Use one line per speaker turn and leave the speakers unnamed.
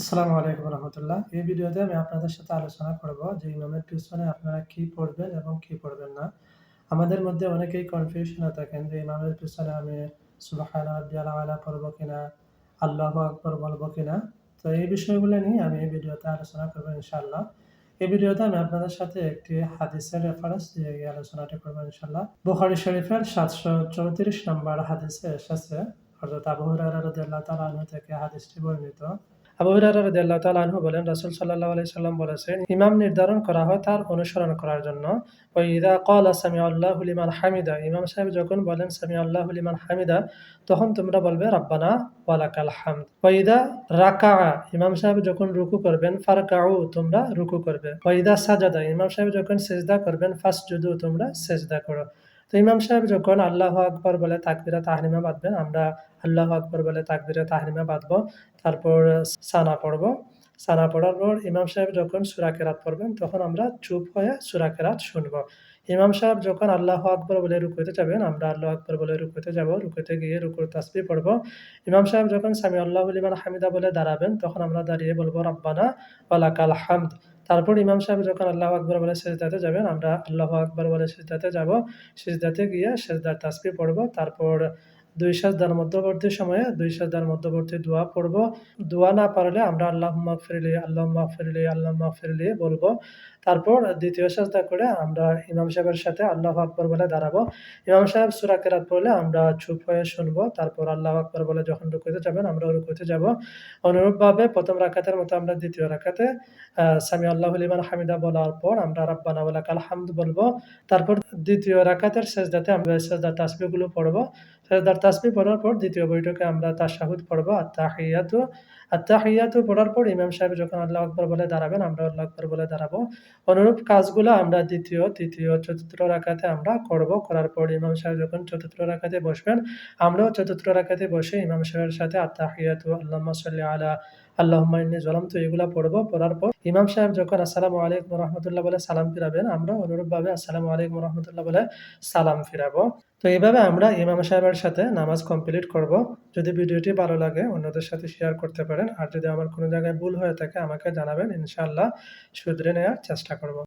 আসসালামু আলাইকুম রহমতুল্লাহ। এই ভিডিওতে আমি আপনাদের সাথে আলোচনা করব যে ইমামের পিছনে আপনারা কি পড়বেন এবং কি পড়বেন না। আমাদের মধ্যে অনেকেই কনফিউশনে থাকেন যে ইমামের পিছনে আমি সুবাহানা রব্বিয়াল আলা পড়ব কিনা, আল্লাহ আকবর বলব কিনা। তো এই বিষয়গুলো নিয়ে আমি এই ভিডিওতে আলোচনা করব ইনশাআল্লাহ। এই ভিডিওতে আমি আপনাদের সাথে একটি হাদিসের রেফারেন্স দিয়ে এই আলোচনাটি করব ইনশাল্লাহ বুখারি শরীফের সাতশো চৌত্রিশ নম্বর হাদিসে এসেছে। হজরত আবু হুরায়রা রাদিয়াল্লাহু থেকে হাদিসটি বর্ণিত। আবু আনহু বলেন, রাসূল সাল্লাল্লাহু আলাইহি সাল্লাম বলেছেন, ইমাম নির্ধারণ করা হয় তার অনুসরণ করার জন্য। ওয়া ইযা ক্বালা সামিআল্লাহু লিমান হামিদা। ইমাম সাহেব যখন বলেন, সামিআল্লাহু লিমান হামিদা, তখন তোমরা বলবে, রাব্বানা ওয়ালাকাল হামদ। ওয়া ইযা রাকাআ, ইমাম সাহেব যখন রুকু করবেন, ফারকাউ, তোমরা রুকু করবে। ওয়া ইযা সাজাদা, ইমাম সাহেব যখন সিজদা করবেন, ফাসজুদু, তোমরা সিজদা করো। তো ইমাম সাহেব যখন আল্লাহ আকবর বলে তাকবিরা তাহরিমা বাঁধবেন, আমরা আল্লাহ আকবর বলে তাকবিরা তাহরিমা বাঁধবো, তারপর সানা পড়ব। সানা পড়ার পর ইমাম সাহেব যখন সুরা কেরাত পড়বেন, তখন আমরা চুপ হয়ে সুরা কেরাত শুনব। ইমাম সাহেব যখন আল্লাহ আকবর বলে রুকুতে যাবেন, আমরা আল্লাহ আকবর বলে রুকুতে যাব, রুকুতে গিয়ে রুকুর তাসবি পড়ব। ইমাম সাহেব যখন স্বামী আল্লাহ লিমান হামিদা বলে দাঁড়াবেন, তখন আমরা দাঁড়িয়ে বলব, রব্বানা ওয়ালাকাল হামদ। তারপর ইমাম সাহেব যখন আল্লাহ আকবর বলে সেজদাতে যাবেন, আমরা আল্লাহ আকবর বলে সেজদাতে যাব। সেজদাতে গিয়ে সেজদার তাসপি পড়ব। তারপর দুই সাজদার মধ্যবর্তী সময়ে দুই সাজদার মধ্যবর্তী দোয়া পড়ব। দোয়া না পারলে আমরা আল্লাহ ফিরলি আল্লাহ ফিরলি আল্লাহ ফিরলি বলব। তারপর দ্বিতীয় সাজদা করে আমরা ইমাম সাহেবের সাথে আল্লাহ আকবর বলে দাঁড়াবো। ইমাম সাহেব সুরা কেরাত পড়লে আমরা চুপ হয়ে শুনব। তারপর আল্লাহ আকবর বলে যখন রুকুতে যাবেন আমরা রুকুতে যাব। অনুরূপভাবে প্রথম রাখাতের মতো আমরা দ্বিতীয় রাখাতে সামি আল্লাহ লিমান হামিদা বলার পর আমরা রাব্বানা বলা কাল হামদ বলব। তারপর দ্বিতীয় রাখাতের শেষদাতে আমরা শেষদার তাসবিগুলো পড়ব। শেষদার তাসবি পড়ার পর দ্বিতীয় বৈঠকে আমরা তার সাহুদ পড়ব আর তাহিয়াত আর তাহিয়াত পড়ার পর ইমাম সাহেব যখন আল্লাহ আকবর বলে দাঁড়াবেন, আমরা আল্লাহ আকবর বলে দাঁড়াবো। অনুরূপ কাজগুলো আমরা দ্বিতীয়, তৃতীয়, চতুর্থ রাখাতে আমরা করব। করার পর ইমাম সাহেব যখন চতুর্থ রাখাতে বসবেন, আমরাও চতুর্থ রাখাতে বসে ইমাম সাহেবের সাথে আত্মাহিয়াতু আল্লাহ সাল্লি আলা আল্লাহ মাইনি জলাম তো এগুলা পড়ব, পড়ার পর ইমাম সাহেব যখন আসসালামু আলাইকুম রহমতুল্লাহ বলে সালাম ফিরাবেন, আমরা অনুরূপভাবে আসসালামু আলাইকুম রহমতুল্লাহ বলে সালাম ফিরাবো। তো এইভাবে আমরা ইমাম সাহেবের সাথে নামাজ কমপ্লিট করব। যদি ভিডিওটি ভালো লাগে, অন্যদের সাথে শেয়ার করতে পারেন। আর যদি আমার কোনো জায়গায় ভুল হয়ে থাকে, আমাকে জানাবেন, ইনশাআল্লাহ শুধরে নেওয়ার চেষ্টা করব।